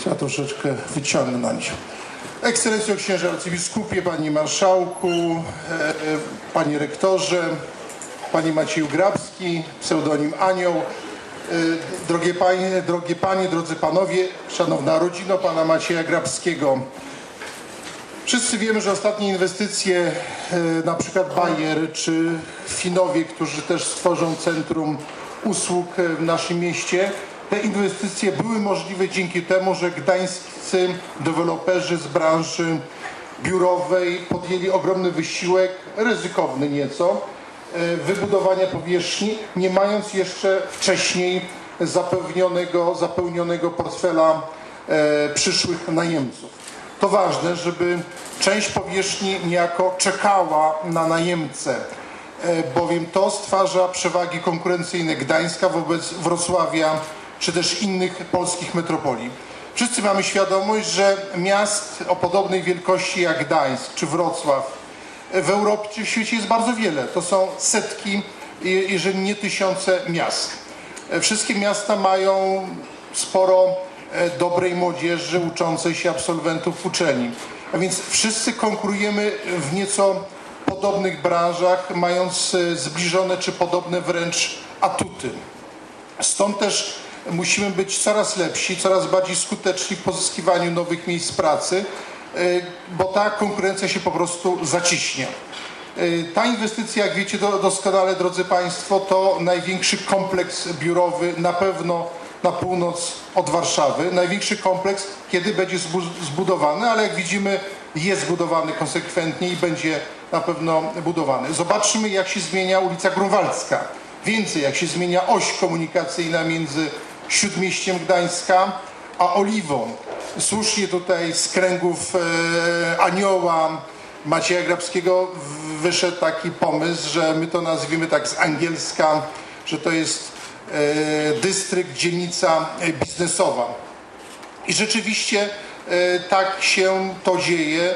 Trzeba troszeczkę wyciągnąć. Ekscelencjo księże arcybiskupie, panie marszałku, e, panie rektorze, panie Macieju Grabski, pseudonim Anioł, e, drogie panie, drogie panie, drodzy panowie, szanowna rodzino pana Macieja Grabskiego. Wszyscy wiemy, że ostatnie inwestycje, e, na przykład Bayer czy Finowie, którzy też stworzą centrum usług e, w naszym mieście, te inwestycje były możliwe dzięki temu, że gdańscy deweloperzy z branży biurowej podjęli ogromny wysiłek, ryzykowny nieco, e, wybudowania powierzchni, nie mając jeszcze wcześniej zapewnionego, zapełnionego portfela e, przyszłych najemców. To ważne, żeby część powierzchni niejako czekała na najemcę, e, bowiem to stwarza przewagi konkurencyjne Gdańska wobec Wrocławia czy też innych polskich metropolii. Wszyscy mamy świadomość, że miast o podobnej wielkości jak Gdańsk czy Wrocław w Europie czy w świecie jest bardzo wiele. To są setki, je- jeżeli nie tysiące miast. Wszystkie miasta mają sporo e, dobrej młodzieży uczącej się absolwentów uczelni. A więc wszyscy konkurujemy w nieco podobnych branżach, mając e, zbliżone czy podobne wręcz atuty. Stąd też musimy być coraz lepsi, coraz bardziej skuteczni w pozyskiwaniu nowych miejsc pracy, y, bo ta konkurencja się po prostu zaciśnie. Y, Ta inwestycja, jak wiecie do- doskonale, drodzy Państwo, to największy kompleks biurowy na pewno na północ od Warszawy. Największy kompleks, kiedy będzie zbu- zbudowany, ale jak widzimy jest budowany konsekwentnie i będzie na pewno budowany. Zobaczmy, jak się zmienia ulica Grunwaldzka. Więcej, jak się zmienia oś komunikacyjna między Śródmieściem Gdańska a Oliwą. Słusznie tutaj z kręgów e, Anioła Macieja Grabskiego wyszedł taki pomysł, że my to nazwiemy tak z angielska, że to jest e, dystrykt, dzielnica e, biznesowa. I rzeczywiście tak się to dzieje.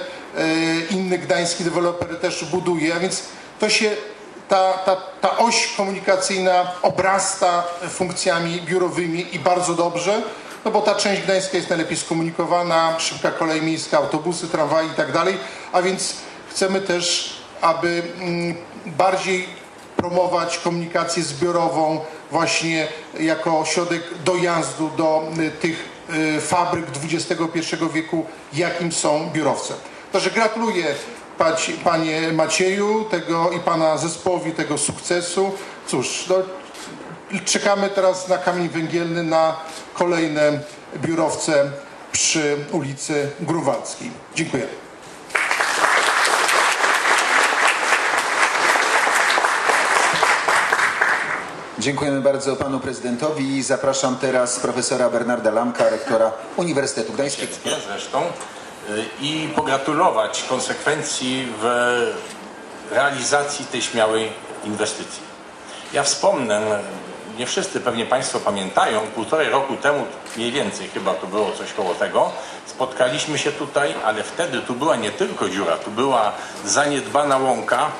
Inny gdański deweloper też buduje, a więc to się, ta, ta, ta oś komunikacyjna obrasta funkcjami biurowymi i bardzo dobrze, no bo ta część gdańska jest najlepiej skomunikowana, szybka kolej miejska, autobusy, tramwaje i tak dalej, a więc chcemy też, aby mm, bardziej promować komunikację zbiorową właśnie jako ośrodek dojazdu do y, tych y, fabryk XXI wieku, jakim są biurowce. Także gratuluję panie Macieju tego i pana zespołowi tego sukcesu. Cóż, no, czekamy teraz na kamień węgielny na kolejne biurowce przy ulicy Grunwaldzkiej. Dziękuję. Dziękujemy bardzo panu prezydentowi i zapraszam teraz profesora Bernarda Lamka, rektora Uniwersytetu Gdańskiego. Zresztą i pogratulować konsekwencji w realizacji tej śmiałej inwestycji. Ja wspomnę, nie wszyscy pewnie Państwo pamiętają, półtorej roku temu, mniej więcej chyba to było coś koło tego, spotkaliśmy się tutaj, ale wtedy tu była nie tylko dziura, tu była zaniedbana łąka,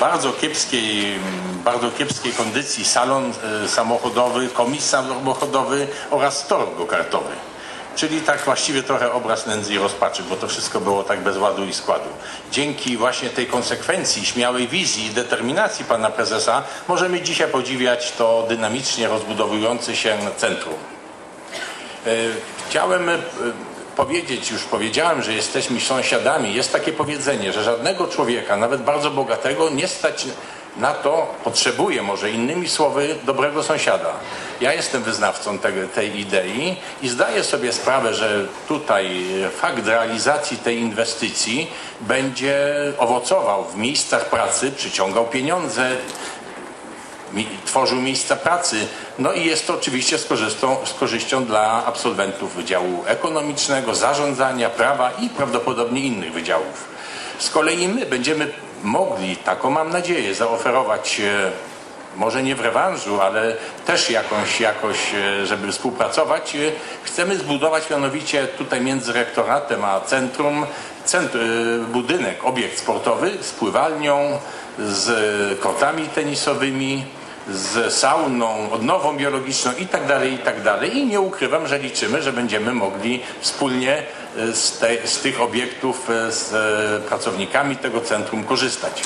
bardzo kiepskiej, bardzo kiepskiej kondycji salon y, samochodowy, komis samochodowy oraz tor go-kartowy. Czyli tak właściwie trochę obraz nędzy i rozpaczy, bo to wszystko było tak bez ładu i składu. Dzięki właśnie tej konsekwencji, śmiałej wizji i determinacji pana prezesa możemy dzisiaj podziwiać to dynamicznie rozbudowujące się centrum. E, Chciałem e, powiedzieć, już powiedziałem, że jesteśmy sąsiadami. Jest takie powiedzenie, że żadnego człowieka, nawet bardzo bogatego, nie stać na to, potrzebuje może innymi słowy dobrego sąsiada. Ja jestem wyznawcą tego, tej idei i zdaję sobie sprawę, że tutaj e, fakt realizacji tej inwestycji będzie owocował w miejscach pracy, przyciągał pieniądze, tworzył miejsca pracy. No i jest to oczywiście z korzyścią, z korzyścią dla absolwentów Wydziału Ekonomicznego, Zarządzania, Prawa i prawdopodobnie innych wydziałów. Z kolei my będziemy mogli, taką mam nadzieję, zaoferować e, może nie w rewanżu, ale też jakąś, jakoś, e, żeby współpracować. e, Chcemy zbudować mianowicie tutaj między rektoratem a centrum cent, e, budynek, obiekt sportowy z pływalnią, z kortami tenisowymi, z sauną, odnową biologiczną i tak dalej, i tak nie ukrywam, że liczymy, że będziemy mogli wspólnie z, te, z tych obiektów e, z e, pracownikami tego centrum korzystać.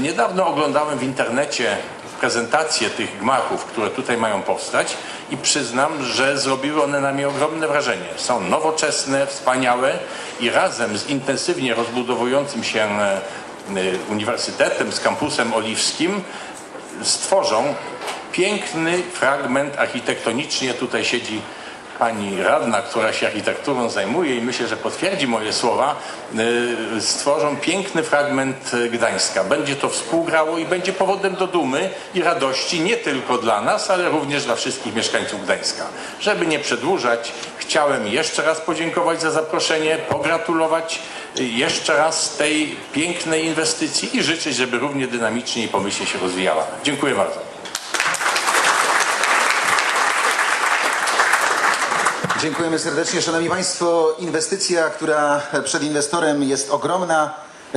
Niedawno oglądałem w internecie prezentację tych gmachów, które tutaj mają powstać i przyznam, że zrobiły one na mnie ogromne wrażenie. Są nowoczesne, wspaniałe i razem z intensywnie rozbudowującym się e, uniwersytetem, z kampusem oliwskim stworzą piękny fragment architektonicznie. Tutaj siedzi pani radna, która się architekturą zajmuje i myślę, że potwierdzi moje słowa, y, stworzą piękny fragment y, Gdańska. Będzie to współgrało i będzie powodem do dumy i radości nie tylko dla nas, ale również dla wszystkich mieszkańców Gdańska. Żeby nie przedłużać, chciałem jeszcze raz podziękować za zaproszenie, pogratulować y, jeszcze raz tej pięknej inwestycji i życzyć, żeby równie dynamicznie i pomyślnie się rozwijała. Dziękuję bardzo. Dziękujemy serdecznie. Szanowni Państwo, inwestycja, która przed inwestorem jest ogromna.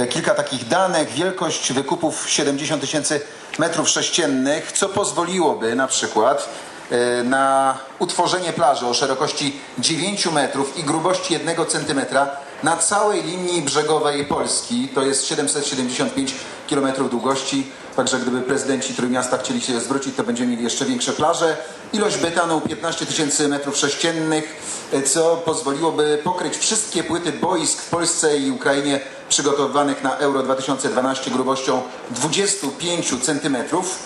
Kilka takich danych. Wielkość wykupów 70 tysięcy metrów sześciennych, co pozwoliłoby na przykład e, na utworzenie plaży o szerokości 9 metrów i grubości 1 centymetra na całej linii brzegowej Polski. To jest 775 km długości. Także gdyby prezydenci Trójmiasta chcieli się zwrócić, to będziemy mieli jeszcze większe plaże. Ilość betanu 15 tysięcy metrów sześciennych, e, co pozwoliłoby pokryć wszystkie płyty boisk w Polsce i Ukrainie przygotowywanych na Euro 2012 grubością 25 centymetrów.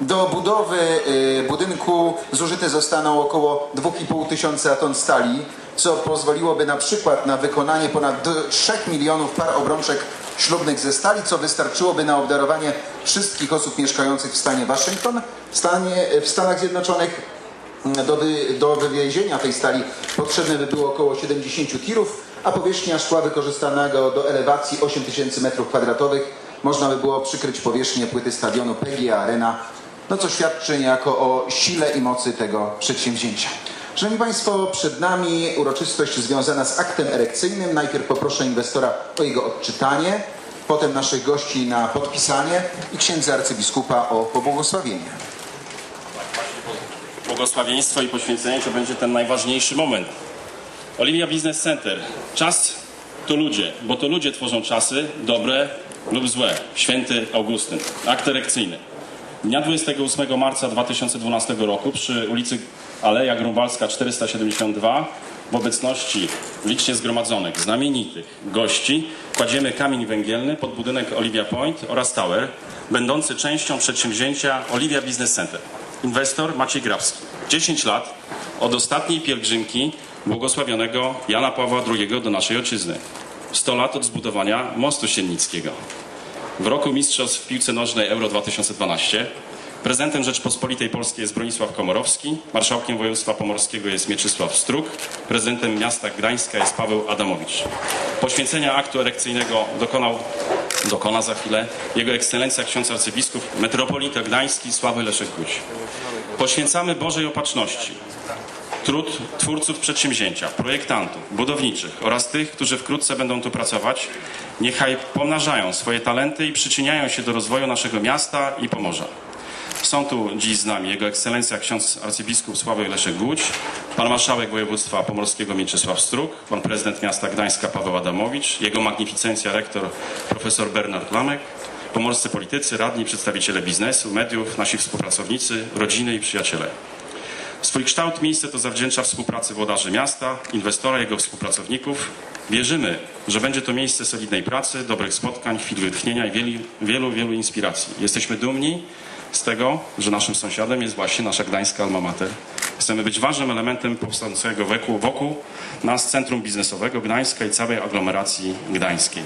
Do budowy y, budynku zużyte zostaną około 2,5 tysiąca ton stali, co pozwoliłoby na przykład na wykonanie ponad d- 3 milionów par obrączek ślubnych ze stali, co wystarczyłoby na obdarowanie wszystkich osób mieszkających w stanie Waszyngton, w, stanie, w Stanach Zjednoczonych. Do, wy, do wywiezienia tej stali potrzebne by było około 70 tirów, a powierzchnia szkła wykorzystanego do elewacji 8000 m2 można by było przykryć powierzchnię płyty stadionu PGA Arena, no co świadczy niejako o sile i mocy tego przedsięwzięcia. Szanowni Państwo, przed nami uroczystość związana z aktem erekcyjnym. Najpierw poproszę inwestora o jego odczytanie, potem naszych gości na podpisanie i księdza arcybiskupa o pobłogosławienie. błogosławieństwo i poświęcenie to będzie ten najważniejszy moment. Olivia Business Center. Czas to ludzie, bo to ludzie tworzą czasy dobre lub złe. Święty Augustyn. Akt erekcyjny. Dnia 28 marca 2012 roku przy ulicy Aleja Grunwaldzka 472 w obecności licznie zgromadzonych, znamienitych gości kładziemy kamień węgielny pod budynek Olivia Point oraz Tower, będący częścią przedsięwzięcia Olivia Business Center. Inwestor Maciej Grabski. 10 lat od ostatniej pielgrzymki błogosławionego Jana Pawła II do naszej ojczyzny. 100 lat od zbudowania mostu siennickiego. W roku mistrzostw w piłce nożnej Euro 2012 prezydentem Rzeczpospolitej Polskiej jest Bronisław Komorowski, marszałkiem województwa pomorskiego jest Mieczysław Struk, prezydentem miasta Gdańska jest Paweł Adamowicz. Poświęcenia aktu erekcyjnego dokonał, dokona za chwilę Jego Ekscelencja ksiądz arcybiskup metropolita Gdański Sławy Leszek Guć. Poświęcamy Bożej Opatrzności, trud twórców przedsięwzięcia, projektantów, budowniczych oraz tych, którzy wkrótce będą tu pracować, niechaj pomnażają swoje talenty i przyczyniają się do rozwoju naszego miasta i Pomorza. Są tu dziś z nami Jego Ekscelencja ksiądz arcybiskup Sławek Leszek Głódź, pan marszałek województwa pomorskiego Mieczysław Struk, pan prezydent miasta Gdańska Paweł Adamowicz, jego magnificencja rektor profesor Bernard Lamek, pomorscy politycy, radni, przedstawiciele biznesu, mediów, nasi współpracownicy, rodziny i przyjaciele. Swój kształt miejsce to zawdzięcza współpracy włodarzy miasta, inwestora, jego współpracowników. Wierzymy, że będzie to miejsce solidnej pracy, dobrych spotkań, chwil wytchnienia i wielu, wielu, wielu inspiracji. Jesteśmy dumni z tego, że naszym sąsiadem jest właśnie nasza gdańska alma mater. Chcemy być ważnym elementem powstającego wokół, wokół nas centrum biznesowego Gdańska i całej aglomeracji gdańskiej.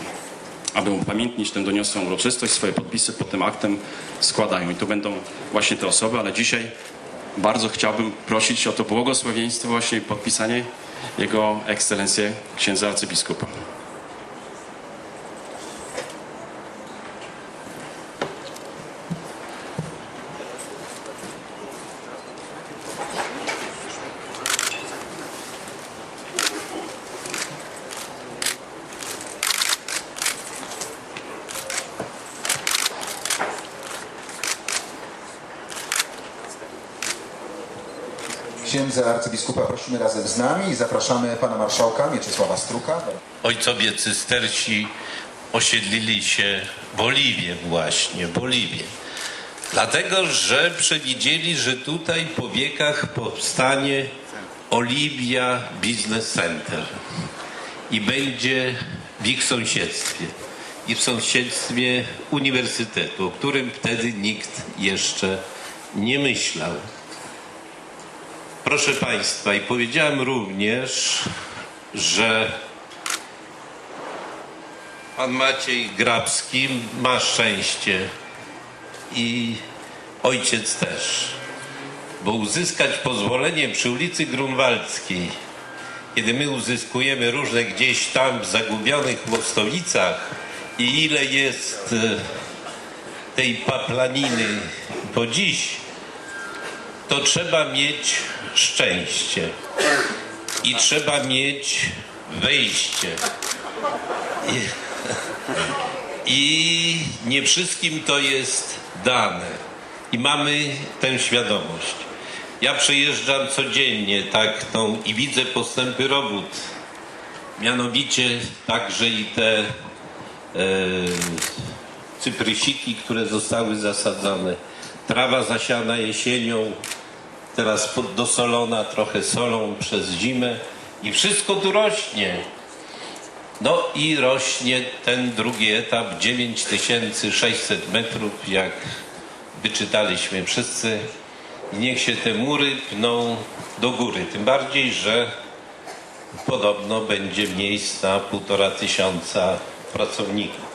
Aby upamiętnić tę doniosłą uroczystość, swoje podpisy pod tym aktem składają. I to będą właśnie te osoby, ale dzisiaj bardzo chciałbym prosić o to błogosławieństwo właśnie i podpisanie Jego Ekscelencję księdza arcybiskupa. Księdza arcybiskupa prosimy razem z nami i zapraszamy pana marszałka Mieczysława Struka. ojcowie cystersi osiedlili się w Oliwie właśnie, w Oliwie. Dlatego, że przewidzieli, że tutaj po wiekach powstanie Olivia Business Center i będzie w ich sąsiedztwie i w sąsiedztwie uniwersytetu, o którym wtedy nikt jeszcze nie myślał. Proszę Państwa, i powiedziałem również, że Pan Maciej Grabski ma szczęście i ojciec też, bo uzyskać pozwolenie przy ulicy Grunwaldzkiej, kiedy my uzyskujemy różne gdzieś tam zagubionych mostowicach i ile jest e, tej paplaniny po dziś, to trzeba mieć szczęście i trzeba mieć wejście. I nie wszystkim to jest dane. I mamy tę świadomość. Ja przejeżdżam codziennie tak tą i widzę postępy robót. Mianowicie także i te e, cyprysiki, które zostały zasadzone. Trawa zasiana jesienią, teraz pod- dosolona trochę solą przez zimę i wszystko tu rośnie. No i rośnie ten drugi etap 9600 metrów, jak wyczytaliśmy wszyscy. I niech się te mury pną do góry. Tym bardziej, że podobno będzie miejsc na półtora tysiąca pracowników.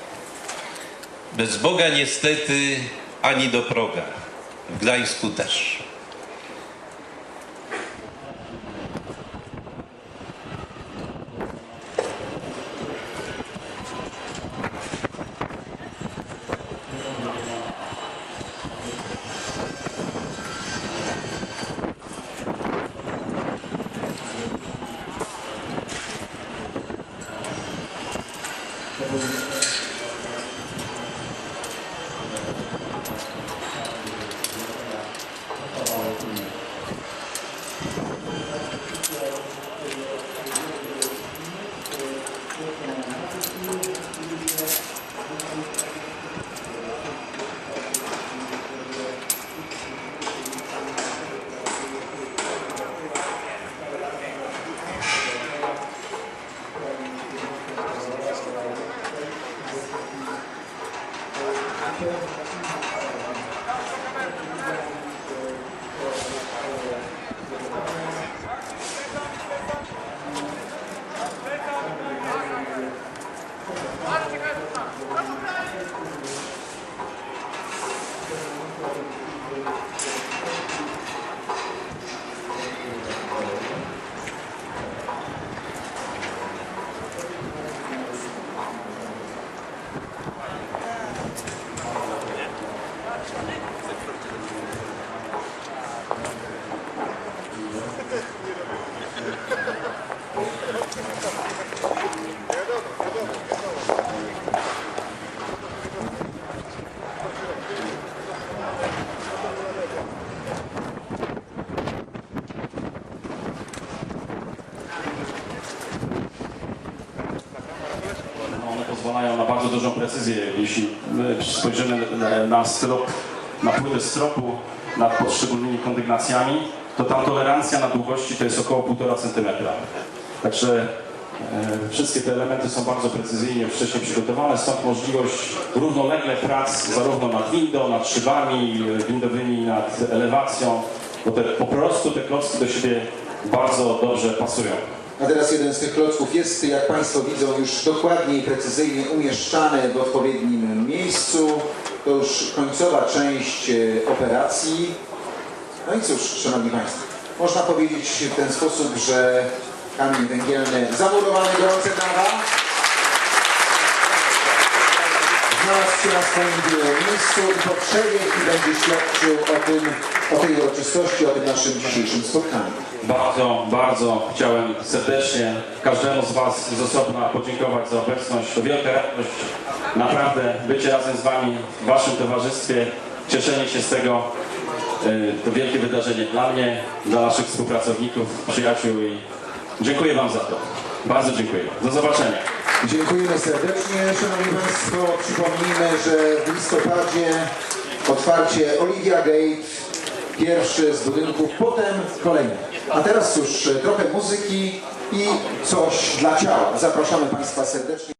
Bez Boga niestety ani do proga. W Gdańsku też. Jeśli my spojrzymy na- na strop, na płytę stropu nad poszczególnymi kondygnacjami, to tam tolerancja na długości to jest około 1,5 cm. Także e, wszystkie te elementy są bardzo precyzyjnie wcześniej przygotowane, stąd możliwość równolegle prac zarówno nad windą, nad szybami e, windowymi, nad elewacją, bo te, po prostu te klocki do siebie bardzo dobrze pasują. A teraz jeden z tych klocków jest, jak Państwo widzą, już dokładnie i precyzyjnie umieszczany w odpowiednim miejscu. To już końcowa część e, operacji. No i cóż, Szanowni Państwo, można powiedzieć w ten sposób, że kamień węgielny zamurowany gorące brawa znalazł się na swoim miejscu i po i będzie świadczył o tym, o tej uroczystości, o tym naszym dzisiejszym spotkaniu. Bardzo, bardzo chciałem serdecznie każdemu z Was z osobna podziękować za obecność. To wielka radość, naprawdę bycie razem z Wami w Waszym towarzystwie, cieszenie się z tego To wielkie wydarzenie dla mnie, dla naszych współpracowników, przyjaciół i dziękuję Wam za to. Bardzo dziękuję. Do zobaczenia. Dziękujemy serdecznie. Szanowni Państwo, przypomnijmy, że w listopadzie otwarcie Olivia Gate, pierwszy z budynków, potem kolejny. A teraz cóż, trochę muzyki i coś dla ciała. Zapraszamy Państwa serdecznie.